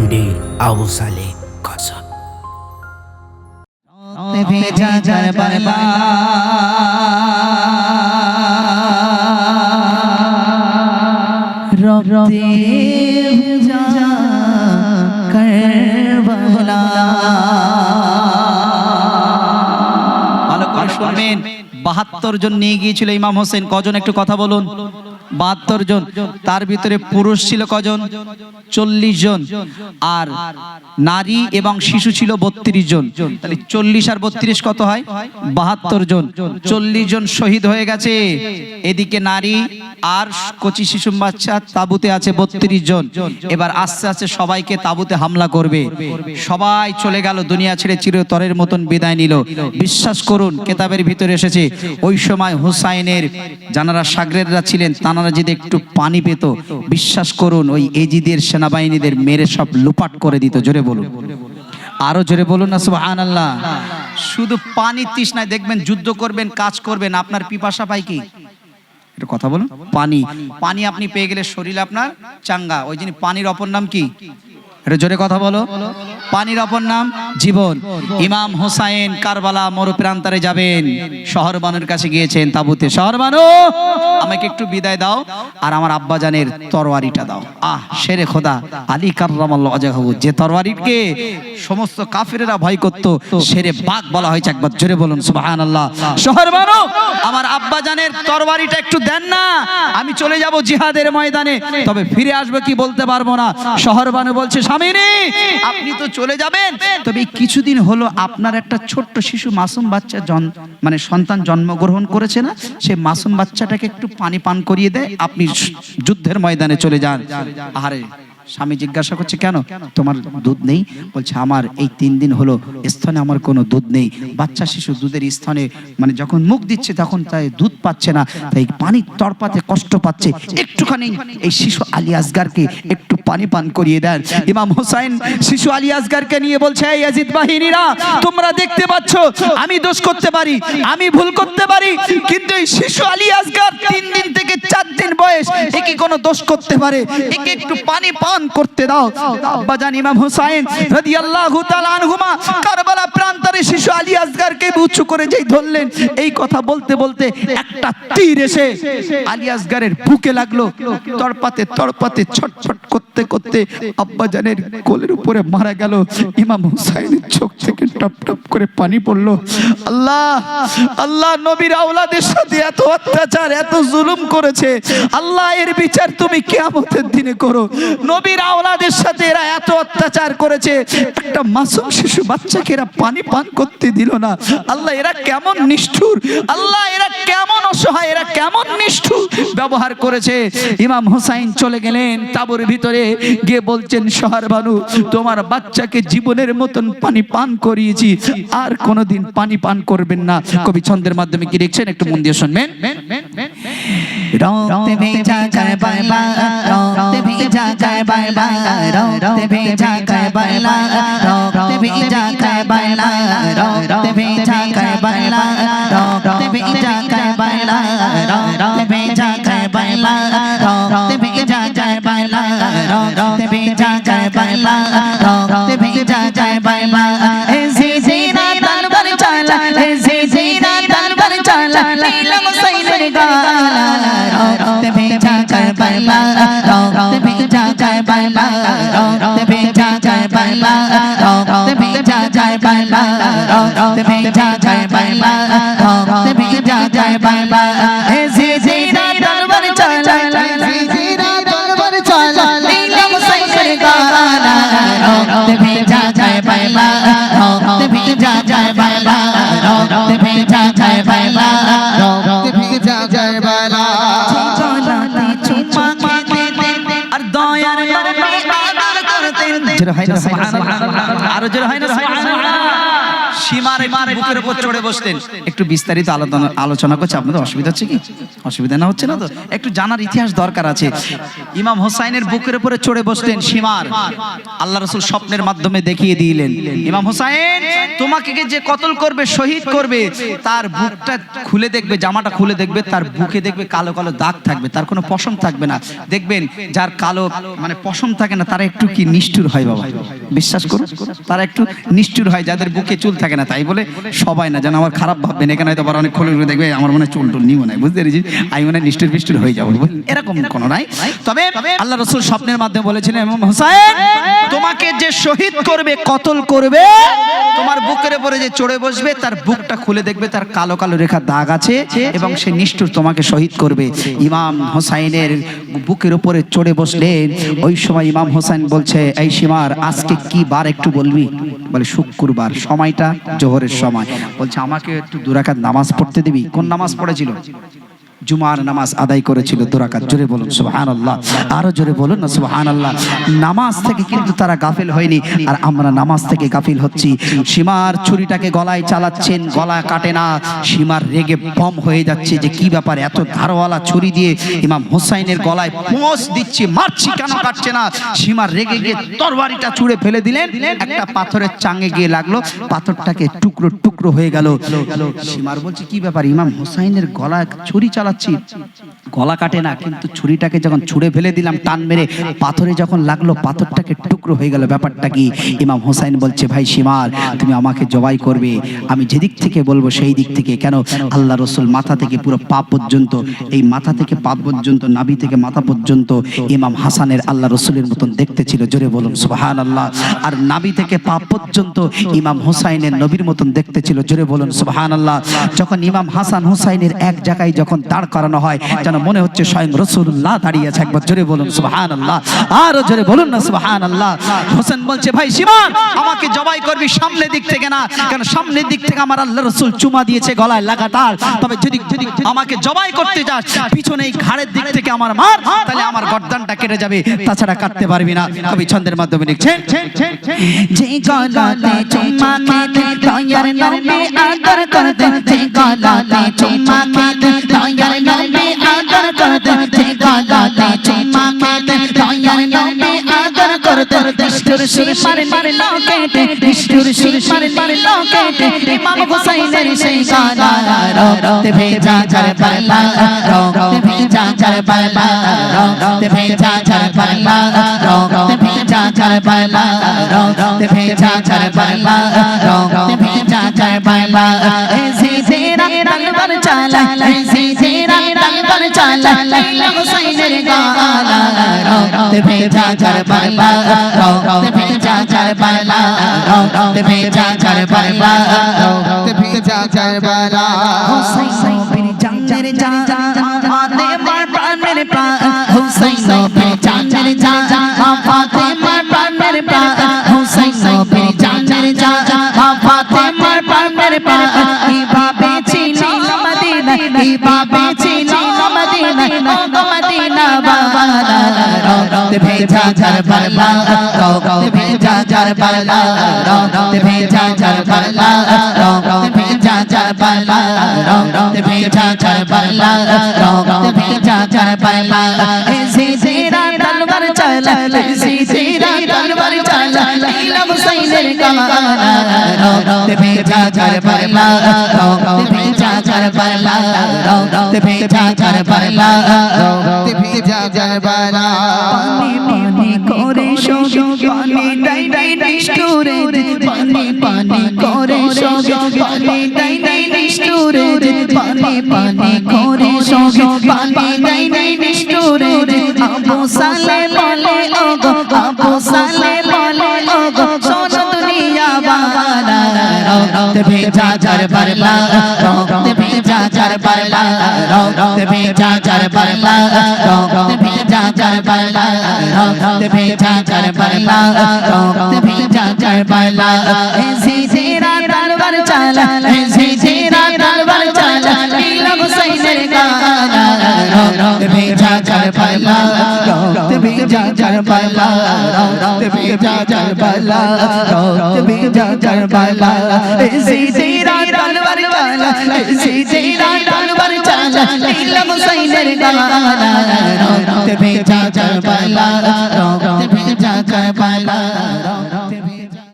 MD Abu সালে কসব ভেজা করে শুনবেন। বাহাত্তর জন নিয়ে গিয়েছিল ইমাম হোসেন। কজন একটু কথা বলুন? বাহাত্তর জন, তার ভিতরে পুরুষ ছিল কজন? চল্লিশ জন। আর নারী এবং শিশু ছিল বত্রিশ জন। তাহলে চল্লিশ আর বত্রিশ কত হয়? বাহাত্তর জন। চল্লিশ জন শহীদ হয়ে গেছে। এদিকে নারী আর কচি শিশু বাচ্চা তাবুতে আছে বত্রিশ জন। এবার আস্তে আস্তে সবাইকে তাবুতে হামলা করবে। সবাই চলে গেল, দুনিয়া ছেড়ে চিরতরের মতন বিদায় নিল। বিশ্বাস করুন, কেতাবের ভিতরে এসেছে, ওই সময় হুসাইনের যারা সাগরেররা ছিলেন, তানারা যদি একটু পানি পেত, বিশ্বাস করুন, ওই এজিদের সেনাবাহিনীদের মেরে সব লুপাট করে দিত, জোরে বলুন। আরও জোরে বলুন না, সুবহানাল্লাহ। শুধু পানি তৃষ্ণায় দেখবেন, যুদ্ধ করবেন, কাজ করবেন, আপনার পিপাসা পায় কি? একটু কথা বলুন। পানি। পানি আপনি পেয়ে গেলে শরীর আপনার চাঙ্গা। ওই জন্য পানির অপর নাম কি? একটু জোরে কথা বলো। পানির অপর নাম জীবন। ইমাম হোসাইন কারবালা মরু প্রান্তরে যাবেন। শহর বানুর কাছে গিয়েছেন তাবুতে। শহর বানু, আমাকে একটু বিদায় দাও আর আমার আব্বাজানের তরওয়ারিটা দাও। আহ শেরে খোদা। আলী কার্রামাল্লাহ আজাহু যে তরওয়ারিকে সমস্ত কাফিরেরা ভয় করত শেরে বাঘ বলা হয়েছে একবার। জোরে বলুন, সুবহানাল্লাহ। শহর বানু আমার আব্বাজানের তরবারিটা একটু দেন না। আমি চলে যাব জিহাদের ময়দানে। তবে ফিরে আসবে কি বলতে পারব না। শহর বানু বলছে স্বামীনি আপনি তো চলে যাবেন। তবে কিছুদিন হলো আপনার একটা ছোট্ট শিশু মাসুম বাচ্চা জন মানে সন্তান জন্মগ্রহণ করেছে না? সেই মাসুম বাচ্চাটাকে একটু পানি পান করিয়ে দেয়। আপনি যুদ্ধের ময়দানে চলে যান। আহারে স্বামী জিজ্ঞাসা করছে, কেন? তোমার দুধ নেই? বলছে, আমার এই তিন দিন হলো স্থানে আমার কোনো দুধ নেই। বাচ্চা শিশু দুধের স্থানে মানে যখন মুখ দিচ্ছে তখন তাই দুধ পাচ্ছে না, তাই পানি তড়পাতে কষ্ট পাচ্ছে। একটুখানি এই শিশু আলী আসগারকে একটু পানি পান করিয়ে দেন। ইমাম হোসাইন শিশু আলী আসগারকে নিয়ে বলছে, এই ইয়াজিদ বাহিনীরা, তোমরা দেখতে পাচ্ছ, আমি দোষ করতে পারি, আমি ভুল করতে পারি, কিন্তু এই শিশু আলী আসগার তিন দিন এ কি কোনো দোষ করতে পারে। একে একটু পানি পান করতে দাও। আব্বাজান ইমাম হুসাইন রাদিয়াল্লাহু তাআলা আনহুমা কারবালা প্রান্তরে শিশু আলী আসগারকে উঁচু করে যেই ধরলেন, এই কথা বলতে বলতে একটা তীর এসে আলী আসগারের বুকে লাগল। তড়পাতে তড়পাতে ছটছট করতে করতে আব্বাজানের কোলের উপরে মারা গেল। ইমাম হুসাইনের চোখ থেকে টপ টপ করে পানি পড়ল। আল্লাহ আল্লাহ নবীর আওলাদের সাথে এত অত্যাচার, এত জুলুম করেছে। আল্লাহ, এর বিচার তুমি কিয়ামতের দিনে করো। নবীর আওলাদের সাথে এরা এত অত্যাচার করেছে। একটা মাসুম শিশু বাচ্চাকে এরা পানি পান করতে দিল না। আল্লাহ, এরা কেমন নিষ্ঠুর? আল্লাহ, এরা কেমন অসহায়? এরা কেমন নিষ্ঠুর? ব্যবহার করেছে। ইমাম হোসাইন চলে গেলেন তাবুর ভিতরে। গিয়ে বলছেন, শহর বানু তোমার বাচ্চাকে জীবনের মতন পানি পান করিয়েছি। আর কোনোদিন পানি পান করবেন না। কবি ছন্দের মাধ্যমে কি দেখছেন একটু মন দিয়ে শুনবেন। রক্তে রক্ত ভেজা যায় বাংলা রক্ত ভেজা যায় বাংলা এ জি জি না তালবার চালা এ জি জি না তালবার চালা নীল মুসাইলের গালা রক্ত ভেজা যায় বাংলা রক্ত ভেজা যায় বাংলা রক্ত ভেজা যায় বাংলা রক্ত ভেজা যায় বাংলা রক্ত ভেজা যায় বাংলা রক্ত ভেজা যায় বাংলা এ জি জি না তালবার চালা হয় না সুবহানাল্লাহ। আরও জোরে হয় না সীমার বুকের উপর চড়ে বসতেন। একটু বিস্তারিত আলোচনা আলোচনা করছে আপনাদের অসুবিধা হচ্ছে কি? অসুবিধা না হচ্ছে না তো? একটু জানার ইতিহাস দরকার আছে। ইমাম হোসাইনের বুকের উপরে চড়ে বসতেন সীমার। আল্লাহ রসুল স্বপ্নের মাধ্যমে দেখিয়ে দিলেন। ইমাম হোসাইন তোমাকে যে কতল করবে শহীদ করবে তার বুকটা খুলে দেখবে জামাটা খুলে দেখবে তার বুকে দেখবে কালো কালো দাগ থাকবে তার কোনো পশম থাকবে না। দেখবেন যার কালো মানে পশম থাকে না তারা একটু কি নিষ্ঠুর হয় বাবা? বিশ্বাস করুন তারা একটু নিষ্ঠুর হয় যাদের বুকে চুল থাকে না। তাই বলে সবাই না যেন আমার খারাপ ভাববেন এখানে হয়তো আবার অনেক খুলে দেখবে, আমার মনে চুল টুল নিও নাই, বুঝতে পেরেছি? আমি মনে নিষ্ঠুর বিষ্ঠুর হয়ে যাব এরকম কোনো নাই। তবে আল্লাহ রসুল স্বপ্নের মাধ্যমে বলেছিলেন হোসাইন, তোমাকে যে শহীদ করবে, কতল করবে, তোমার বুকের উপরে যে চড়ে বসবে, তার বুকটা খুলে দেখবে, তার কালো কালো রেখা দাগ আছে এবং সে নিষ্ঠুর তোমাকে শহীদ করবে। ইমাম হোসাইনের বুকের উপরে চড়ে বসলেন ওই সময় ইমাম হোসাইন বলছে, এই সীমার, আজকে কি বার একটু বলবি? বলে, শুক্রবার। সময়টা জোহরের সময়। বলছে আমাকে একটু দুরাকাত নামাজ পড়তে দিবি? কোন নামাজ পড়েছিল? জুমার নামাজ আদায় করেছিল। দুরাকাত জোরে বলুন সুবহান আল্লাহ আরও জোরে বলুন না সুবহান আল্লাহ নামাজ থেকে কিন্তু তারা গাফিল হয়নি, আর আমরা নামাজ থেকে গাফিল হচ্ছি। সীমার ছুরিটাকে গলায় চালাচ্ছেন, গলা কাটে না। সীমার রেগে বম হয়ে যাচ্ছে যে কি ব্যাপার, এত ধারওয়ালা ছুরি দিয়ে ইমাম হোসাইনের গলায় পোঁচ দিচ্ছি, মারছি কেন, কাটছে না? সীমার রেগে গিয়ে তরবারিটা ছুঁড়ে ফেলে দিলেন। একটা পাথরের চাঙ্গে গিয়ে লাগল, পাথরটাকে টুকরো টুকরো হয়ে গেল। সীমার বলছে, কি ব্যাপার, ইমাম হোসাইনের গলায় ছুরি চালাচ্ছি। গলা কাটে না, কিন্তু ছুরিটাকে যখন ছুঁড়ে ফেলে দিলাম, টান মেরে পাথরে যখন লাগল, পাথরটাকে টুকরো হয়ে গেল ব্যাপারটা কি? ইমাম হোসাইন বলছে, ভাই সীমার তুমি আমাকে জবাই করবে। আমি যেদিক থেকে বলব, সেই দিক থেকে। কেন? আল্লাহ রসুল মাথা থেকে পুরো পা পর্যন্ত, এই মাথা থেকে পা পর্যন্ত, নাভি থেকে মাথা পর্যন্ত ইমাম হাসানের আল্লাহ রসুলের মতন দেখতে ছিল। জোরে বলুন সুবহান আল্লাহ আর নাভি থেকে পা পর্যন্ত ইমাম হোসাইনের নবীর মতন দেখতে ছিল। জোরে বলুন সুবহান আল্লাহ যখন ইমাম হাসান হোসাইনের এক জায়গায় যখন দাঁড় করানো হয়। যেন মনে হচ্ছে স্বয়ং রসুল্লাহ দাঁড়িয়ে আছে। একবার জোরে বলুন সুবহান আল্লাহ আরও জোরে বলুন না সুবহান আল্লাহ হোসেন বলছে, ভাই সীমান, আমাকে জবাই করবি সামনের দিক থেকে না। কেন সামনের দিক থেকে আমার আল্লাহ রসুল চুমা দিয়েছে গলায় লাগাতার। তবে যদি যদি আমাকে জবাই করতে যাস, পিছনে এই ঘাড়ের দিক থেকে আমার মার, তাহলে আমার গর্দানটা কেটে যাবে। তাছাড়া কাটতে পারবি না। কবি ছন্দের মাধ্যমে লিখছেন যে গলাতে চুম্মা খেতে দয়ার নবী আদর করতে যে গলাতে চুম্মা খেতে আদর করতে নিষ্ঠুর সীমার মারলো কেটে নিষ্ঠুর সীমার মারলো কেটে ইমাম হুসাইনের সেই গলা রক্তে ভেজা যার পালা রক্তে ভেজা যার পালা রক্তে ভেজা যার পালা রক্তে ভেজা যার পালা রক্তে ভেজা যার পালা রক্তে ভেজা যার পালা এসে তেরা তলবার চালা এসে তেরা তলবার চালা লাইলা হুসাইনের গালা, রক্তে ভেজা যার পালা রক্তে ভেজা যার পালা রক্তে ভেজা যার পালা রক্তে ভেজা যার পালা হুসাইন নবীর জানের জান জান ফাতেমার প্রাণের প্রাণ হুসাইন ছিল রক্ত ভেজা যার পালা রক্ত ভেজা যার পালা রক্ত ভেজা যার পালা রক্ত ভেজা যার পালা রক্ত ভেজা যার পালা রক্ত ভেজা যার পালা এসে তেরা তলবার চালা এসে তেরা তলবার চালা লীলা হুসাইনের কালা রক্ত ভেজা যার পালা রক্ত ভেজা যার পালা রক্ত ভেজা যার পালা রক্ত ভেজা যার পালা পানি পানি করে শোক পানি ডাই ডাই নিষ্ঠুরে পানি পানি করে শোক পানি ডাই ডাই নিষ্ঠুরে পানি পানি করে শোক পানি ডাই ডাই নিষ্ঠুরে আবু সালে বলে ও গো আবু সালে বলে রক্ত ভেজা যার পারলা রক্ত ভেজা যার পারলা রক্ত ভেজা যার পারলা রক্ত ভেজা যার পারলা রক্ত ভেজা যার পারলা রক্ত ভেজা যার পারলা এসে তেরা তলবার চালা এসে তেরা তলবার চালা লীলা হুসাইনের গালা রক্ত ভেজা যার পারলা রক্ত ভেজা যার পারলা রক্ত রক্ত ভেজা কারবালা রক্ত ভেজা কারবালা এসে তেরা তলবার চালা এসে তেরা তলবার চালা নীলম হুসাইনের গালা রক্ত ভেজা কারবালা রক্ত ভেজা কারবালা